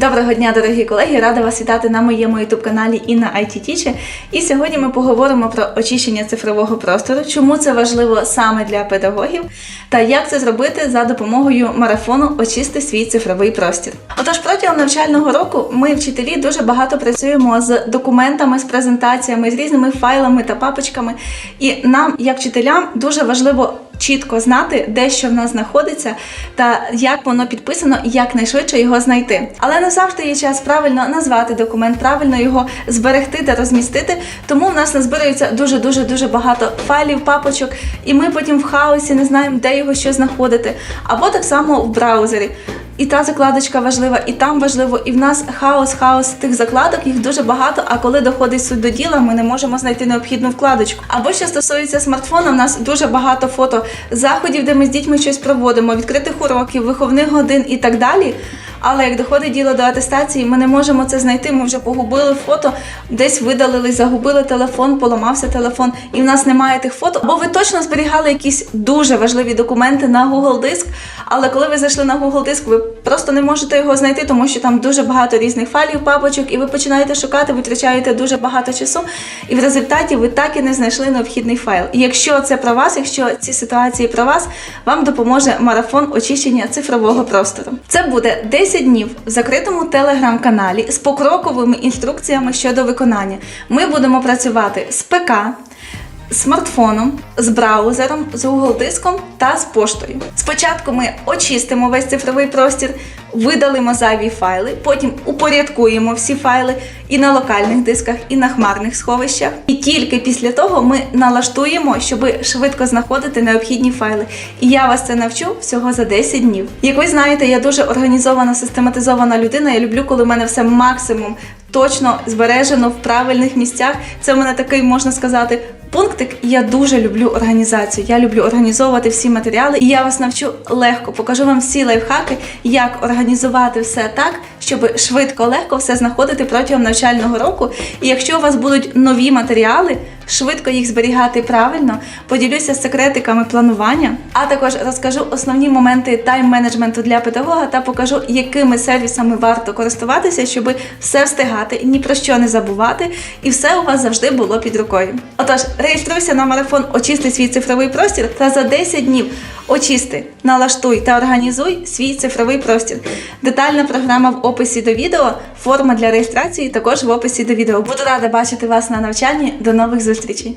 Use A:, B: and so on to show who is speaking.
A: Доброго дня, дорогі колеги! Рада вас вітати на моєму youtube каналі Інна IT Teacher. І сьогодні ми поговоримо про очищення цифрового простору, чому це важливо саме для педагогів, та як це зробити за допомогою марафону Очисти свій цифровий простір. Отож, протягом навчального року ми, вчителі, дуже багато працюємо з документами, з презентаціями, з різними файлами та папочками. І нам, як вчителям, дуже важливо чітко знати, де що в нас знаходиться, та як воно підписано, і як найшвидше його знайти. Але не завжди є час правильно назвати документ, правильно його зберегти та розмістити. Тому в нас назбирується дуже дуже дуже багато файлів, папочок, і ми потім в хаосі не знаємо, де його що знаходити. Або так само в браузері. І та закладочка важлива, і там важливо, і в нас хаос, хаос тих закладок, їх дуже багато. А коли доходить суть до діла, ми не можемо знайти необхідну вкладочку. Або що стосується смартфона, в нас дуже багато фото заходів, де ми з дітьми щось проводимо, відкритих уроків, виховних годин і так далі. Але як доходить діло до атестації, ми не можемо це знайти. Ми вже погубили фото, десь видалили, загубили телефон, поламався телефон, і в нас немає тих фото. Бо ви точно зберігали якісь дуже важливі документи на Google диск. Але коли ви зайшли на Google диск, ви просто не можете його знайти, тому що там дуже багато різних файлів, папочок, і ви починаєте шукати, витрачаєте дуже багато часу, і в результаті ви так і не знайшли необхідний файл. І якщо це про вас, якщо ці ситуації про вас, вам допоможе марафон очищення цифрового простору. Це буде 10 днів в закритому телеграм-каналі з покроковими інструкціями щодо виконання. Ми будемо працювати з ПК смартфоном, з браузером, з Google диском та з поштою. Спочатку ми очистимо весь цифровий простір, видалимо зайві файли, потім упорядкуємо всі файли і на локальних дисках, і на хмарних сховищах. І тільки після того ми налаштуємо, щоб швидко знаходити необхідні файли. І я вас це навчу всього за 10 днів. Як ви знаєте, я дуже організована, систематизована людина. Я люблю, коли в мене все максимум точно збережено в правильних місцях. Це в мене такий можна сказати. Пунктик, і я дуже люблю організацію. Я люблю організовувати всі матеріали, і я вас навчу легко. Покажу вам всі лайфхаки, як організувати все так, щоб швидко, легко все знаходити протягом навчального року. І якщо у вас будуть нові матеріали, швидко їх зберігати правильно, поділюся секретиками планування, а також розкажу основні моменти тайм-менеджменту для педагога та покажу, якими сервісами варто користуватися, щоб все встигати, ні про що не забувати, і все у вас завжди було під рукою. Отож, реєструйся на марафон Очисти свій цифровий простір та за 10 днів очисти, налаштуй та організуй свій цифровий простір. Детальна програма в описі до відео, форма для реєстрації також в описі до відео. Буду рада бачити вас на навчанні. До нових зустрічей!